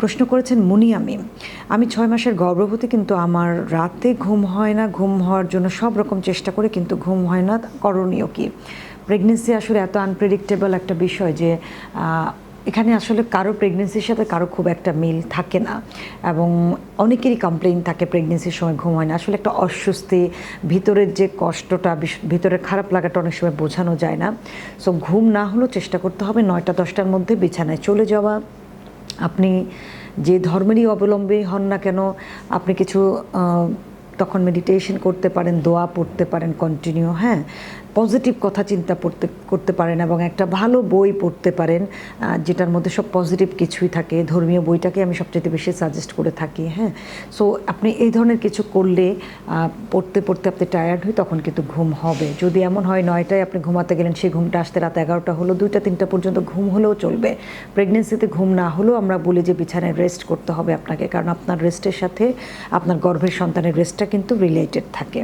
প্রশ্ন করেছেন মুনিয়ামি আমি ছয় মাসের গর্ভবতী, কিন্তু আমার রাতে ঘুম হয় না, ঘুম হওয়ার জন্য সব রকম চেষ্টা করে, কিন্তু ঘুম হয় না, করণীয় কি? প্রেগনেন্সি আসলে এত আনপ্রেডিক্টেবল একটা বিষয় যে এখানে আসলে কারও প্রেগনেন্সির সাথে কারও খুব একটা মিল থাকে না এবং অনেকেরই কমপ্লেইন থাকে প্রেগনেন্সির সময় ঘুম হয় না। আসলে একটা অস্বস্তি, ভিতরের যে কষ্টটা ভিতরের খারাপ লাগাটা অনেক সময় বোঝানো যায় না। সো ঘুম না হলেও চেষ্টা করতে হবে, নয়টা, দশটার মধ্যে বিছানায় চলে যাওয়া। আপনি যে ধর্মেরই অবলম্বী হন না কেন, আপনি কিছু তখন মেডিটেশন করতে পারেন, দোয়া পড়তে পারেন কন্টিনিউ হ্যাঁ? পজিটিভ কথা চিন্তা পড়তে, করতে পারেন এবং একটা ভালো বই পড়তে পারেন যেটার মধ্যে সব পজিটিভ কিছুই থাকে। ধর্মীয় বইটাকে আমি সবচেয়ে বেশি সাজেস্ট করে থাকি হ্যাঁ? সো আপনি এই ধরনের কিছু করলে পড়তে পড়তে আপনি টায়ার্ড হই তখন কিন্তু ঘুম হবে। যদি এমন হয় নয়টায় আপনি ঘুমাতে গেলেন, সেই ঘুমটা আসতে রাত এগারোটা হলো, দুইটা, তিনটা পর্যন্ত ঘুম হলেও চলবে। প্রেগনেন্সিতে ঘুম না হলেও আমরা বলি যে বিছানায় রেস্ট করতে হবে আপনাকে, কারণ আপনার রেস্টের সাথে আপনার গর্ভের সন্তানের রেস্টটা কিন্তু রিলেটেড থাকে।